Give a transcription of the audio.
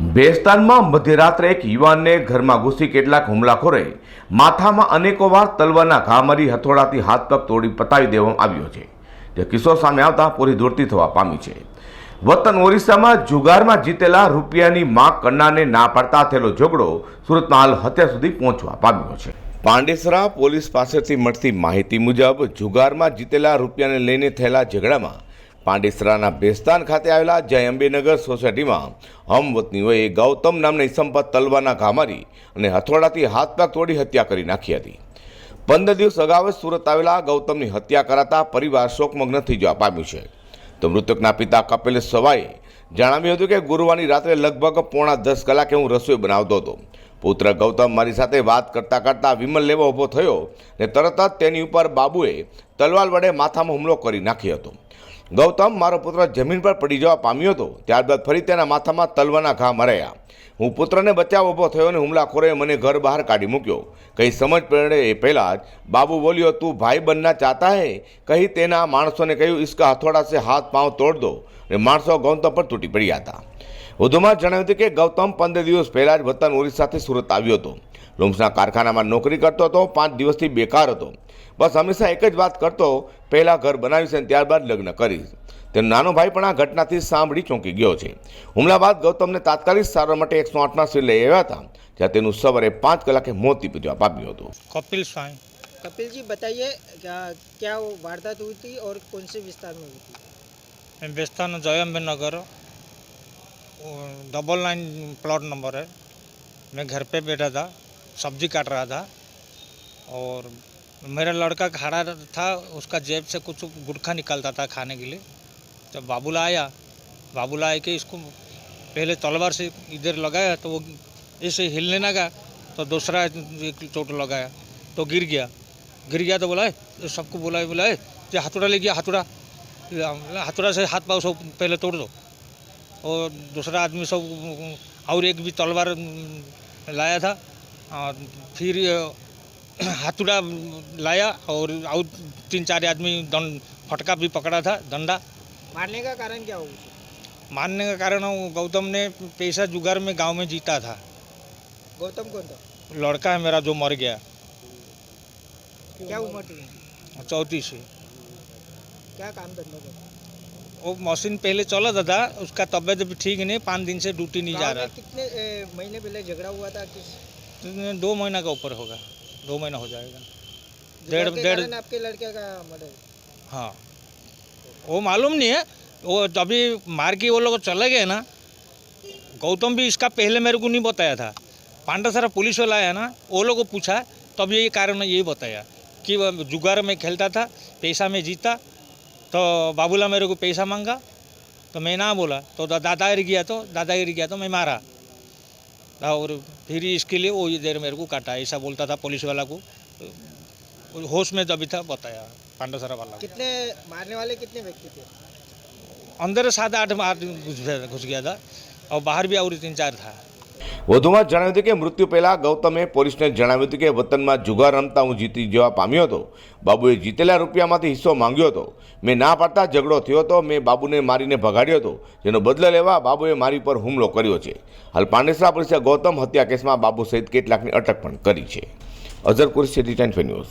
ભેસ્તાનમાં મધ્યરાત્રે એક યુવાનને ઘરમાં ઘૂસી કેટલાક હુમલાખોરે માથામાં અનેકો વાર તલવારના ઘા મારી હથોડાથી હાથ પગ તોડી પતાવી દેવામાં આવ્યો છે. તે કિસ્સો સામે આવતા પૂરી દૂરતી થવા પામી છે. વતન ઓરિસ્સામાં જુગારમાં જીતેલા રૂપિયાની માં કરનારને ના પાડતા થયેલો ઝઘડો સુરતમાં હાલ હત્યા સુધી પહોંચવા પામ્યો છે. પાંડેસરા પોલીસ પાસેથી મળતી માહિતી મુજબ જુગારમાં જીતેલા રૂપિયાને લઈને થયેલા ઝઘડામાં પાંડેસરાના બેસ્તાન ખાતે આવેલા જય અંબેનગર સોસાયટીમાં હમવતનીઓએ ગૌતમ નામના ઇસમ તલવાના તલવારના ઘા મારી અને હથોડાથી હાથ પગ તોડી હત્યા કરી નાખી હતી. પંદર દિવસ અગાઉ જ સુરત આવેલા ગૌતમની હત્યા કરાતા પરિવાર શોકમગ્ન થઈ જવા પામ્યું છે. તો મૃતકના પિતા કપિલ સવાએ જણાવ્યું હતું કે ગુરુવારની રાત્રે લગભગ પોણા દસ કલાકે હું રસોઈ બનાવતો હતો. પુત્ર ગૌતમ મારી સાથે વાત કરતાં કરતાં વિમલ લેવા ઊભો થયો ને તરત જ તેની ઉપર બાબુએ તલવાર વડે માથામાં હુમલો કરી નાખ્યો હતો. ગૌતમ મારો પુત્ર જમીન પર પડી જવા પામ્યો હતો. ત્યારબાદ ફરી તેના માથામાં તલવાના ઘા મરાયા. હું પુત્રને બચાવ ઊભો થયો અને હુમલાખોરે મને ઘર બહાર કાઢી મૂક્યો. કંઈ સમજ પડે એ પહેલાં જ બાબુ બોલ્યો, તું ભાઈ બનના ચાહતા હે? કહી તેના માણસોને કહ્યું ઇસકા હથોડા સે હાથ પાંવ તોડ દો. અને માણસો ગૌતમ પર તૂટી પડ્યા હતા. વધુમાં જણાવ્યું હતું કે ગૌતમ પંદર દિવસ પહેલાં જ વતન ઓરિસ્સાથી સુરત આવ્યો હતો. લુમ્સના કારખાનામાં નોકરી કરતો હતો પાંચ દિવસથી બેકાર હતો. બસ હંમેશા એક જ વાત કરતો પહેલાં ઘર બનાવીશ અને ત્યારબાદ લગ્ન કરીશ. તેનો નાનો ભાઈ પણ આ ઘટનાથી સાંભળી ચોંકી ગયો છે. હુમલા બાદ ગૌતમને તાત્કાલિક સારવાર માટે એકસો આઠમાં સિવિલ લઈ આવ્યા હતા જ્યાં તેનું સવારે પાંચ કલાકે મોત જવાબ પામ્યું હતું. કપિલ સ્વાઈ કપિલજી બતાઈએ ક્યાં વારદાત હુઈ હતી ઓર કોન સે વિસ્તાર હતી? વિસ્તાર Jayambnagar double line plot number है। मैं घर पे बैठा था सब्ज़ी काट रहा था और मेरा लड़का खड़ा था उसका जेब से कुछ गुटखा निकलता था खाने के लिए। जब बाबूला आया बाबूला आए के इसको पहले तलवार से इधर लगाया तो वो ऐसे हिलने लगा तो दूसरा एक चोट लगाया तो गिर गया। गिर गया तो बोला "ए, सबको बोला बोला "ए, ये हथौड़ा ले गया हथौड़ा हथौड़ा से हाथ पाँव सब पहले तोड़ दो। और दूसरा आदमी सब और एक भी तलवार लाया था। और फिर हाथुड़ा लाया और और तीन चार आदमी दंड फटका भी पकड़ा था डंडा मारने का कारण क्या हुआ? मारने का कारण गौतम ने पैसा जुगार में गाँव में जीता था। गौतम कौन था? लड़का है मेरा जो मर गया। क्या उम्र थी? चौंतीस। क्या काम धंधा वो मशीन पहले चला था, था उसका तबीयत भी ठीक नहीं पाँच दिन से ड्यूटी नहीं जा रहा। कितने ए, महीने पहले झगड़ा हुआ था किस? दो महीना का ऊपर होगा दो महीना हो जाएगा। डेढ़- डेढ़- आपके लड़के का मर्डर। हाँ वो मालूम नहीं है वो अभी मार के वो लोग चले गए ना। गौतम भी इसका पहले मेरे को नहीं बताया था। पांडा सारा पुलिस वाला आया ना वो लोग को पूछा तब यही कारण यही बताया कि जुगार में खेलता था पैसा में जीता तो बाबूला मेरे को पैसा मांगा तो मैं ना बोला तो दा- दादागिरी गया तो दादागिरी गया तो मैं मारा। और फिर इसके लिए वो देर मेरे को काटा ऐसा बोलता था पुलिस वाला को। होश में जब था बताया पांडा सारा वाला कितने मारने वाले कितने व्यक्ति थे? अंदर सात आठ घुस गया था और बाहर भी और तीन चार था। વધુમાં જણાવ્યું હતું કે મૃત્યુ પહેલાં ગૌતમે પોલીસને જણાવ્યું હતું કે વતનમાં જુગાર રમતા હું જીતી જવા પામ્યો હતો. બાબુએ જીતેલા રૂપિયામાંથી હિસ્સો માંગ્યો હતો. મેં ના પાડતા ઝઘડો થયો હતો. મેં બાબુને મારીને ભગાડ્યો હતો. જેનો બદલો લેવા બાબુએ મારી પર હુમલો કર્યો છે. હાલ પાંડેસરા પોલીસે ગૌતમ હત્યા કેસમાં બાબુ સહિત કેટલાકની અટક પણ કરી છે. Azhar Kursi city news.